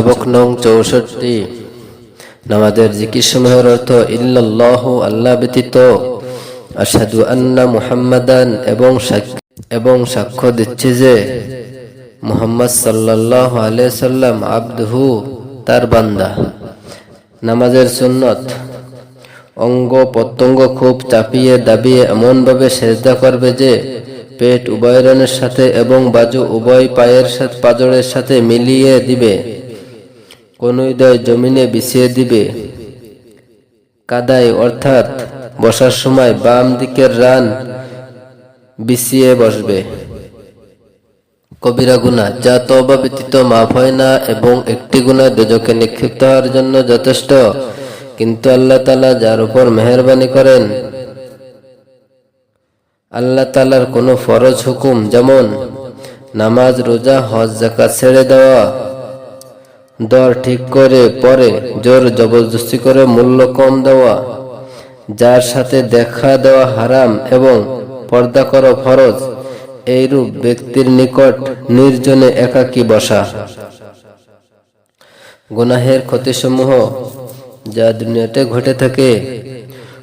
সবক নং চৌষট্টি। নামাজের জিকির সমূহের অর্থ ইল্লাল্লাহ আল্লাহ ব্যতীত। আসাদু আন্না মুহাম্মাদান এবং এবং সাক্ষ্য দিচ্ছে যে মুহাম্মদ সাল্লাল্লাহু আলাইহি সাল্লাম আব্দহু তার বান্দা। নামাজের সুন্নত। অঙ্গ প্রত্যঙ্গ খুব চাপিয়ে দাবিয়ে এমনভাবে সেজদা করবে যে পেট উভয়রনের সাথে এবং বাজু উভয় পায়ের সাথে পাজরের সাথে মিলিয়ে দিবে। কনুইদয় জমিনে বিছিয়ে দিবে। কাদায় অর্থাৎ বসার সময় বাম দিকের রান বিছিয়ে বসবে। কবিরা গুণা, যা তবা ব্যতীত মাফ হয় না এবং একটি গুণা দুজকে নিক্ষিপ্ত হওয়ার জন্য যথেষ্ট। কিন্তু আল্লাহ তালা যার উপর মেহরবানি করেন, আল্লাহ তালার কোনো ফরজ হুকুম, যেমন নামাজ, রোজা, হজ জাকাত ছেড়ে দেওয়া দর ঠিক করে পরে জোর জবরদস্তি করে মূল্য কম দেওয়া। যার সাথে দেখা দেওয়া হারাম এবং পর্দা করা ফরজ, এইরূপ ব্যক্তির নিকট নির্জনে একাকী বসা। গুনাহের ক্ষতিসমূহ যা দুনিয়াতে ঘটে থাকে,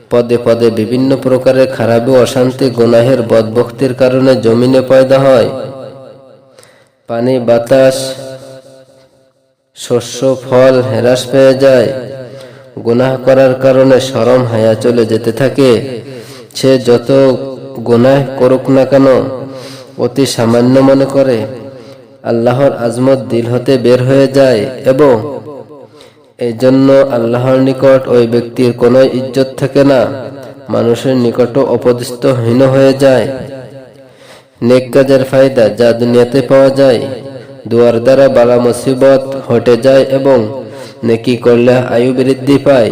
পদে পদে বিভিন্ন প্রকারের খারাপ অশান্তি গুনাহের বদভক্তির কারণে জমিনে পয়দা হয়। পানি, বাতাস শস্য, ফল হ্রাস পেয়ে যায়। গুনাহ করার কারণে সরম হায়া চলে যেতে থাকে। সে যত গুনাহ করুক না কেন, অতি সামান্য মনে করে, আল্লাহর আজমত দিল হতে বের হয়ে যায় এবং এই জন্য আল্লাহর নিকট ওই ব্যক্তির কোনো ইজ্জত থাকে না। মানুষের নিকটও অপদিস্থ হীন হয়ে যায়। নেক কাজের ফায়দা যা দুনিয়াতে পাওয়া যায়। দুয়ার দ্বারা বালা মুসিবত হটে যায় এবং নেকি করলে আয়ু বৃদ্ধি পায়।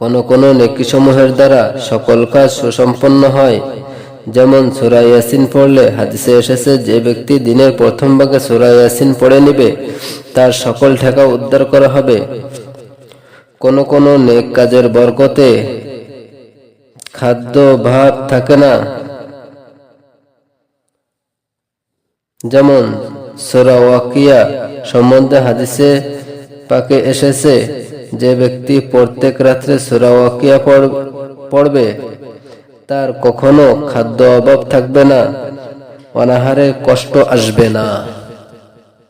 কোন কোন নেকি সমূহের দ্বারা সকল কাজ সুসম্পন্ন হয়। যেমন সুরা ইয়াসিন পড়লে হাদিসে এসেছে, যে ব্যক্তি দিনের প্রথম ভাগে সুরা ইয়াসিন পড়ে নিবে, তার সকল ঠেকা উদ্ধার করা হবে। কোন কোন নেক কাজের বরকতে খাদ্য ভাব থাকে না। যেমন সোরা ওয়াকিয়া সম্বন্ধে হাদিসে পাকে এসেছে যে ব্যক্তি প্রত্যেক রাত্রে সোরা ওয়াকিয়া পড়বে, তার কখনো খাদ্য অভাব থাকবে না, অনাহারে কষ্ট আসবে না।